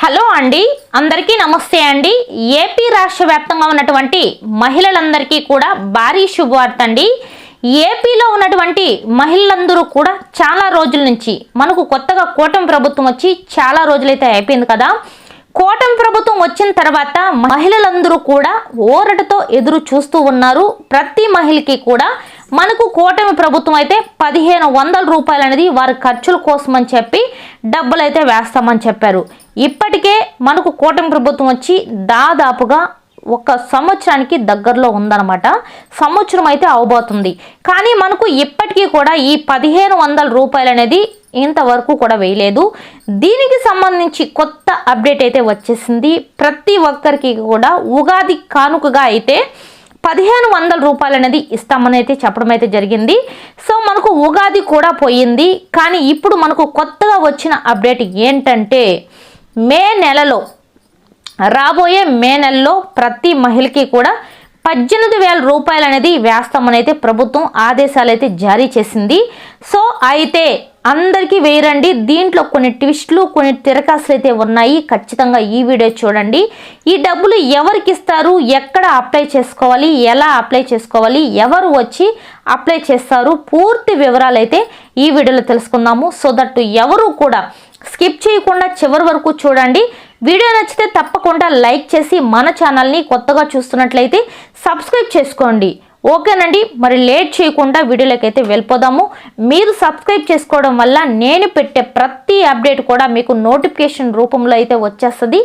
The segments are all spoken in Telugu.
హలో అండి అందరికీ నమస్తే అండి. ఏపీ రాష్ట్ర వ్యాప్తంగా ఉన్నటువంటి మహిళలందరికీ కూడా భారీ శుభవార్త అండి. ఏపీలో ఉన్నటువంటి మహిళలందరూ కూడా చాలా రోజుల నుంచి మనకు కొత్తగా కూటమి ప్రభుత్వం వచ్చి చాలా రోజులైతే అయిపోయింది కదా. కూటమి ప్రభుత్వం వచ్చిన తర్వాత మహిళలందరూ కూడా ఓరటతో ఎదురు చూస్తూ ఉన్నారు. ప్రతి మహిళకి కూడా మనకు కూటమి ప్రభుత్వం అయితే పదిహేను వందల రూపాయలు అనేది వారి ఖర్చుల కోసం అని చెప్పి డబ్బులు అయితే వేస్తామని చెప్పారు. ఇప్పటికే మనకు కూటమి ప్రభుత్వం వచ్చి దాదాపుగా ఒక సంవత్సరానికి దగ్గరలో ఉందన్నమాట. సంవత్సరం అయితే అవబోతుంది. కానీ మనకు ఇప్పటికీ కూడా ఈ పదిహేను వందల రూపాయలు అనేది ఇంతవరకు కూడా వేయలేదు. దీనికి సంబంధించి కొత్త అప్డేట్ అయితే వచ్చేసింది. ప్రతి ఒక్కరికి కూడా ఉగాది కానుకగా అయితే పదిహేను వందల రూపాయలు అనేది ఇస్తామని అయితే చెప్పడం అయితే జరిగింది. సో మనకు ఉగాది కూడా పోయింది. కానీ ఇప్పుడు మనకు కొత్తగా వచ్చిన అప్డేట్ ఏంటంటే మే నెలలో రాబోయే మే నెలలో ప్రతి మహిళకి కూడా పద్దెనిమిది వేల రూపాయలు అనేది వేస్తామనైతే ప్రభుత్వం ఆదేశాలు అయితే జారీ చేసింది. సో అయితే అందరికీ వేయరండి దీంట్లో కొన్ని ట్విస్ట్లు కొన్ని తిరకాసులు అయితే ఉన్నాయి. ఖచ్చితంగా ఈ వీడియో చూడండి. ఈ డబ్బులు ఎవరికి ఇస్తారు? ఎక్కడ అప్లై చేసుకోవాలి? ఎలా అప్లై చేసుకోవాలి? ఎవరు వచ్చి అప్లై చేస్తారు? పూర్తి వివరాలు అయితే ఈ వీడియోలో తెలుసుకుందాము. సో దట్ ఎవరు కూడా స్కిప్ చేయకుండా చివరి వరకు చూడండి. వీడియో నచ్చితే తప్పకుండా లైక్ చేసి మన ఛానల్ని కొత్తగా చూస్తున్నట్లయితే సబ్స్క్రైబ్ చేసుకోండి. ఓకేనండి? మరి లేట్ చేయకుండా వీడియోలోకి అయితే వెళ్ళిపోదాము. మీరు సబ్స్క్రైబ్ చేసుకోవడం వల్ల నేను పెట్టే ప్రతి అప్డేట్ కూడా మీకు నోటిఫికేషన్ రూపంలో అయితే వచ్చేస్తుంది.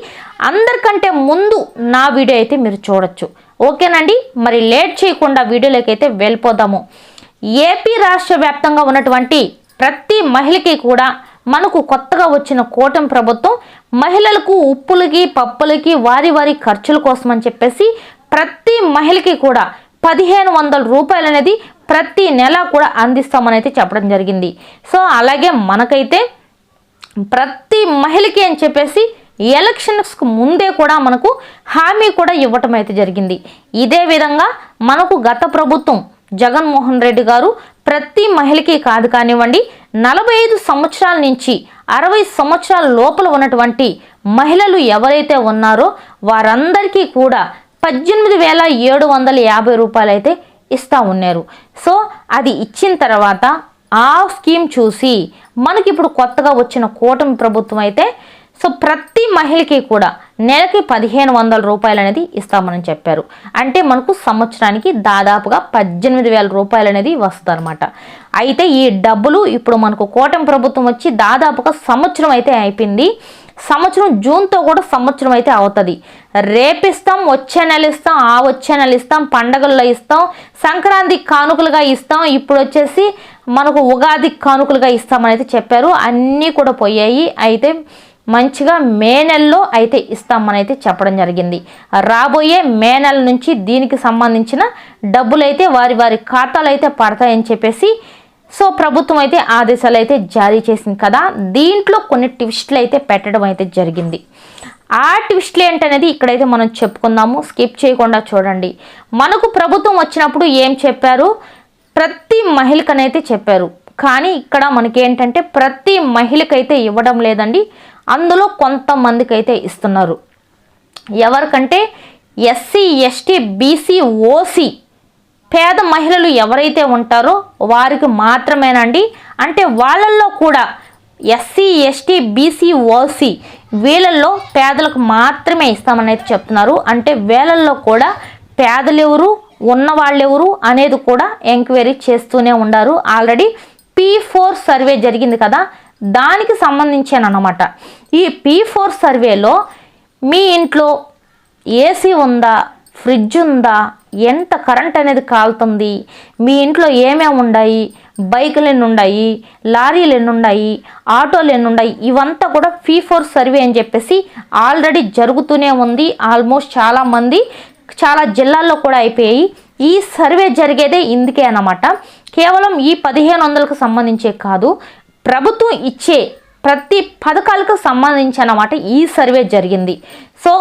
అందరికంటే ముందు నా వీడియో అయితే మీరు చూడొచ్చు. ఓకేనండి? మరి లేట్ చేయకుండా వీడియోలోకి అయితే వెళ్ళిపోదాము. ఏపీ రాష్ట్ర వ్యాప్తంగా ఉన్నటువంటి ప్రతి మహిళకి కూడా మనకు కొత్తగా వచ్చిన కూటమి ప్రభుత్వం మహిళలకు ఉప్పులకి పప్పులకి వారి వారి ఖర్చుల కోసం అని చెప్పేసి ప్రతి మహిళకి కూడా పదిహేను వందల రూపాయలు అనేది ప్రతి నెల కూడా అందిస్తామని అయితే చెప్పడం జరిగింది. సో అలాగే మనకైతే ప్రతి మహిళకి అని చెప్పేసి ఎలక్షన్స్కు ముందే కూడా మనకు హామీ కూడా ఇవ్వటం అయితే జరిగింది. ఇదే విధంగా మనకు గత ప్రభుత్వం జగన్మోహన్ రెడ్డి గారు ప్రతి మహిళకి కాదు కానివ్వండి నలభై ఐదు సంవత్సరాల నుంచి అరవై సంవత్సరాల లోపల ఉన్నటువంటి మహిళలు ఎవరైతే ఉన్నారో వారందరికీ కూడా పద్దెనిమిది వేల ఏడు వందల యాభై రూపాయలు అయితే ఇస్తూ ఉన్నారు. సో అది ఇచ్చిన తర్వాత ఆ స్కీమ్ చూసి మనకి ఇప్పుడు కొత్తగా వచ్చిన కూటమి ప్రభుత్వం అయితే సో ప్రతి మహిళకి కూడా నెలకి పదిహేను వందల రూపాయలు అనేది ఇస్తామని చెప్పారు. అంటే మనకు సంవత్సరానికి దాదాపుగా పద్దెనిమిది వేల రూపాయలు అనేది వస్తుందన్నమాట. అయితే ఈ డబ్బులు ఇప్పుడు మనకు కూటమి ప్రభుత్వం వచ్చి దాదాపుగా సంవత్సరం అయితే అయిపోయింది. సంవత్సరం జూన్తో కూడా సంవత్సరం అయితే అవుతుంది. రేపిస్తాం వచ్చే నెల ఇస్తాం ఆ వచ్చే నెల ఇస్తాం పండగల్లో ఇస్తాం సంక్రాంతి కానుకలుగా ఇస్తాం ఇప్పుడు వచ్చేసి మనకు ఉగాది కానుకలుగా ఇస్తామని అయితే చెప్పారు. అన్నీ కూడా పోయాయి. అయితే మంచిగా మే నెలలో అయితే ఇస్తామని అయితే చెప్పడం జరిగింది. రాబోయే మే నెల నుంచి దీనికి సంబంధించిన డబ్బులు అయితే వారి వారి ఖాతాలు అయితే పడతాయని చెప్పేసి సో ప్రభుత్వం అయితే ఆదేశాలు అయితే జారీ చేసింది కదా. దీంట్లో కొన్ని ట్విస్ట్లు అయితే పెట్టడం అయితే జరిగింది. ఆ ట్విస్ట్లు ఏంటనేది ఇక్కడైతే మనం చెప్పుకుందాము. స్కిప్ చేయకుండా చూడండి. మనకు ప్రభుత్వం వచ్చినప్పుడు ఏం చెప్పారు? ప్రతి మహిళకనైతే చెప్పారు. కానీ ఇక్కడ మనకి ఏంటంటే ప్రతి మహిళకైతే ఇవ్వడం లేదండి. అందులో కొంతమందికి అయితే ఇస్తున్నారు. ఎవరికంటే ఎస్సీ ఎస్టీ బీసీ ఓసీ పేద మహిళలు ఎవరైతే ఉంటారో వారికి మాత్రమేనండి. అంటే వాళ్ళల్లో కూడా ఎస్సీ ఎస్టీ బీసీ ఓసీ వీళ్ళల్లో పేదలకు మాత్రమే ఇస్తామని అయితే చెప్తున్నారు. అంటే వీళ్ళల్లో కూడా పేదలెవరు ఉన్నవాళ్ళెవరు అనేది కూడా ఎంక్వైరీ చేస్తూనే ఉన్నారు. ఆల్రెడీ పీ ఫోర్ సర్వే జరిగింది కదా. దానికి సంబంధించానమాట ఈ పీ ఫోర్ సర్వేలో మీ ఇంట్లో ఏసీ ఉందా? ఫ్రిడ్జ్ ఉందా? ఎంత కరెంట్ అనేది కాలుతుంది? మీ ఇంట్లో ఏమేమి ఉన్నాయి బైకులు ఎన్ని ఉన్నాయి లారీలు ఎన్ని ఉన్నాయి ఆటోలు ఎన్ని ఉన్నాయి ఇవంతా కూడా ఫీ ఫోర్ సర్వే అని చెప్పేసి ఆల్రెడీ జరుగుతూనే ఉంది. ఆల్మోస్ట్ చాలామంది చాలా జిల్లాల్లో కూడా అయిపోయాయి. ఈ సర్వే జరిగేదే ఇందుకే అన్నమాట. కేవలం ఈ పదిహేను వందలకు సంబంధించే కాదు. ప్రభుత్వం ఇచ్చే ప్రతి పథకాలకు సంబంధించి అన్నమాట ఈ సర్వే జరిగింది. సో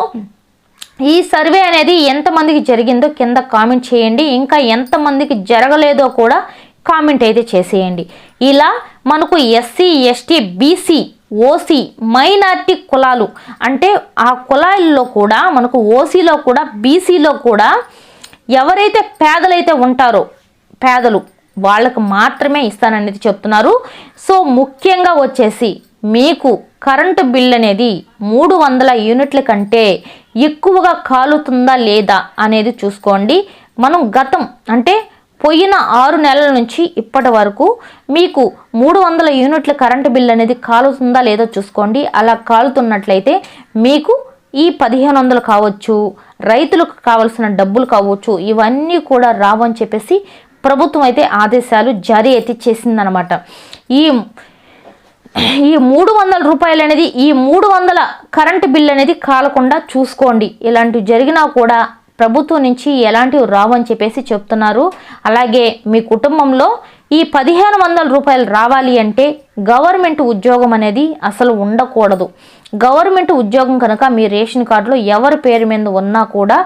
ఈ సర్వే అనేది ఎంతమందికి జరిగిందో కింద కామెంట్ చేయండి. ఇంకా ఎంతమందికి జరగలేదో కూడా కామెంట్ అయితే చేసేయండి. ఇలా మనకు SC ST BC OC minority కులాలు అంటే ఆ కులాల్లో కూడా మనకు ఓసీలో కూడా బీసీలో కూడా ఎవరైతే పేదలైతే ఉంటారో పేదలు వాళ్ళకు మాత్రమే ఇస్తాననేది చెప్తున్నారు. సో ముఖ్యంగా వచ్చేసి మీకు కరెంటు బిల్ అనేది మూడు వందల యూనిట్ల కంటే ఎక్కువగా కాలుతుందా లేదా అనేది చూసుకోండి. మనం గతం అంటే పోయిన ఆరు నెలల నుంచి ఇప్పటి వరకు మీకు మూడు వందల యూనిట్ల కరెంటు బిల్ అనేది కాలుతుందా లేదో చూసుకోండి. అలా కాలుతున్నట్లయితే మీకు ఈ పదిహేను వందలు కావచ్చు రైతులకు కావలసిన డబ్బులు కావచ్చు ఇవన్నీ కూడా రావని చెప్పేసి ప్రభుత్వం అయితే ఆదేశాలు జారీ అయితే చేసిందనమాట ఈ ఈ మూడు వందల రూపాయలు అనేది ఈ మూడు వందల కరెంటు బిల్ అనేది కాలకుండా చూసుకోండి. ఇలాంటివి జరిగినా కూడా ప్రభుత్వం నుంచి ఎలాంటివి రావని చెప్పేసి చెప్తున్నారు. అలాగే మీ కుటుంబంలో ఈ పదిహేను వందల రూపాయలు రావాలి అంటే గవర్నమెంట్ ఉద్యోగం అనేది అసలు ఉండకూడదు. గవర్నమెంట్ ఉద్యోగం కనుక మీ రేషన్ కార్డులో ఎవరి పేరు మీద ఉన్నా కూడా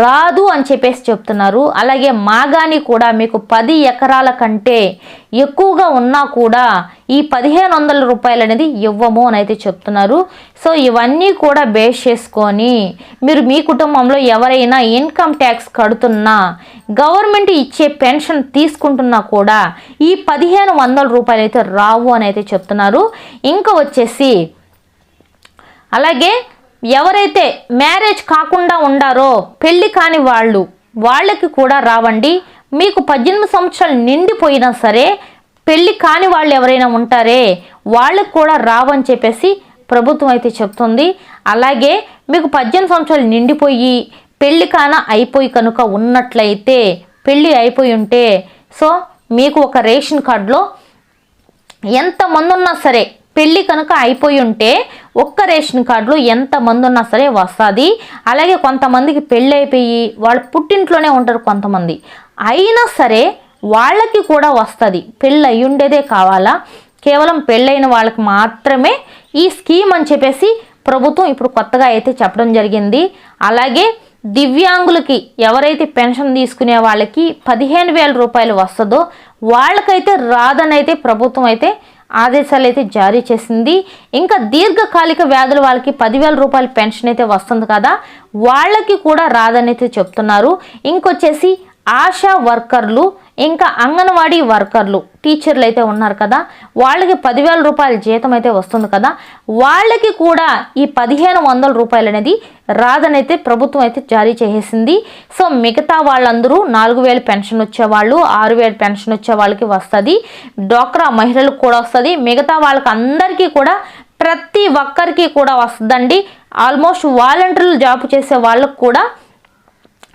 రాదు అని చెప్పేసి చెప్తున్నారు. అలాగే మాగాని కూడా మీకు పది ఎకరాల కంటే ఎక్కువగా ఉన్నా కూడా ఈ పదిహేను వందల రూపాయలు అనేది ఇవ్వము అని అయితే చెప్తున్నారు. సో ఇవన్నీ కూడా బేస్ చేసుకొని మీరు మీ కుటుంబంలో ఎవరైనా ఇన్కమ్ ట్యాక్స్ కడుతున్నా గవర్నమెంట్ ఇచ్చే పెన్షన్ తీసుకుంటున్నా కూడా ఈ పదిహేను వందల రూపాయలు అయితే రావు అని అయితే చెప్తున్నారు. ఇంకా వచ్చేసి అలాగే ఎవరైతే మ్యారేజ్ కాకుండా ఉండారో పెళ్ళి కాని వాళ్ళు వాళ్ళకి కూడా రావండి. మీకు పద్దెనిమిది సంవత్సరాలు నిండిపోయినా సరే పెళ్ళి కాని వాళ్ళు ఎవరైనా ఉంటారే వాళ్ళకి కూడా రావని చెప్పేసి ప్రభుత్వం అయితే చెప్తుంది. అలాగే మీకు పద్దెనిమిది సంవత్సరాలు నిండిపోయి పెళ్ళి కాన అయిపోయి కనుక ఉన్నట్లయితే పెళ్ళి అయిపోయి ఉంటే సో మీకు ఒక రేషన్ కార్డులో ఎంతమంది ఉన్నా సరే పెళ్ళి కనుక అయిపోయి ఉంటే ఒక్క రేషన్ కార్డులో ఎంతమంది ఉన్నా సరే వస్తుంది. అలాగే కొంతమందికి పెళ్ళైపోయి వాళ్ళు పుట్టింట్లోనే ఉంటారు కొంతమంది. అయినా సరే వాళ్ళకి కూడా వస్తుంది. పెళ్ళి అయ్యుండేదే ఉండేదే కావాలా? కేవలం పెళ్ళైన వాళ్ళకి మాత్రమే ఈ స్కీమ్ అని చెప్పేసి ప్రభుత్వం ఇప్పుడు కొత్తగా అయితే చెప్పడం జరిగింది. అలాగే దివ్యాంగులకి ఎవరైతే పెన్షన్ తీసుకునే వాళ్ళకి పదిహేను వేల రూపాయలు వస్తుందో వాళ్ళకైతే రాదనైతే ప్రభుత్వం అయితే ఆదేశాలు అయితే జారీ చేసింది. ఇంకా దీర్ఘకాలిక వ్యాధుల వాళ్ళకి పదివేల రూపాయల పెన్షన్ అయితే వస్తుంది కదా. వాళ్ళకి కూడా రాదనైతే చెప్తున్నారు. ఇంకొచ్చేసి ఆశా వర్కర్లు ఇంకా అంగన్వాడీ వర్కర్లు టీచర్లు అయితే ఉన్నారు కదా. వాళ్ళకి పదివేల రూపాయల జీతం అయితే వస్తుంది కదా. వాళ్ళకి కూడా ఈ పదిహేను వందల రూపాయలు అనేది రాదనైతే ప్రభుత్వం అయితే జారీ చేసేసింది. సో మిగతా వాళ్ళందరూ నాలుగు వేలు పెన్షన్ వచ్చేవాళ్ళు ఆరు వేలు పెన్షన్ వచ్చే వాళ్ళకి వస్తుంది. డోక్రా మహిళలకు కూడా వస్తుంది. మిగతా వాళ్ళకి అందరికీ కూడా ప్రతి ఒక్కరికి కూడా వస్తుందండి. ఆల్మోస్ట్ వాలంటీర్లు జాబ్ చేసే వాళ్ళకు కూడా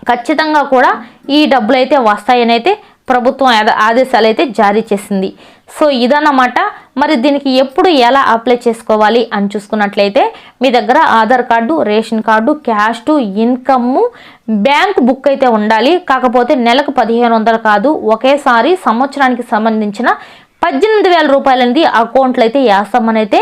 ఖచ్చితంగా కూడా ఈ డబ్బులు అయితే వస్తాయని అయితే ప్రభుత్వం ఆదేశాలు అయితే జారీ చేసింది. సో ఇదన్నమాట. మరి దీనికి ఎప్పుడు ఎలా అప్లై చేసుకోవాలి అని చూసుకున్నట్లయితే మీ దగ్గర Aadhaar card ration card cash income bank book అయితే ఉండాలి. కాకపోతే నెలకు పదిహేను వందలు కాదు. ఒకేసారి సంవత్సరానికి సంబంధించిన పద్దెనిమిది వేల రూపాయలనేది అకౌంట్లు అయితే వేస్తామని అయితే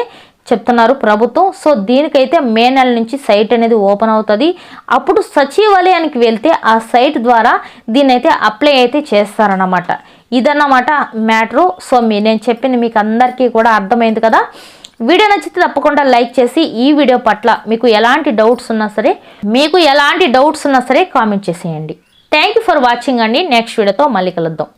చెప్తున్నారు ప్రభుత్వం. సో దీనికైతే మే నెల నుంచి సైట్ అనేది ఓపెన్ అవుతుంది. అప్పుడు సచివాలయానికి వెళ్తే ఆ సైట్ ద్వారా దీన్నైతే అయితే అప్లై అయితే చేస్తారన్నమాట. ఇదన్నమాట మ్యాటరు. సో మీ నేను చెప్పింది మీకు అందరికీ కూడా అర్థమైంది కదా. వీడియో నచ్చితే తప్పకుండా లైక్ చేసి ఈ వీడియో పట్ల మీకు ఎలాంటి డౌట్స్ ఉన్నా సరే మీకు ఎలాంటి డౌట్స్ ఉన్నా సరే కామెంట్ చేసేయండి. థ్యాంక్ యూ ఫర్ వాచింగ్ అండి. నెక్స్ట్ వీడియోతో మళ్ళీ కలుద్దాం.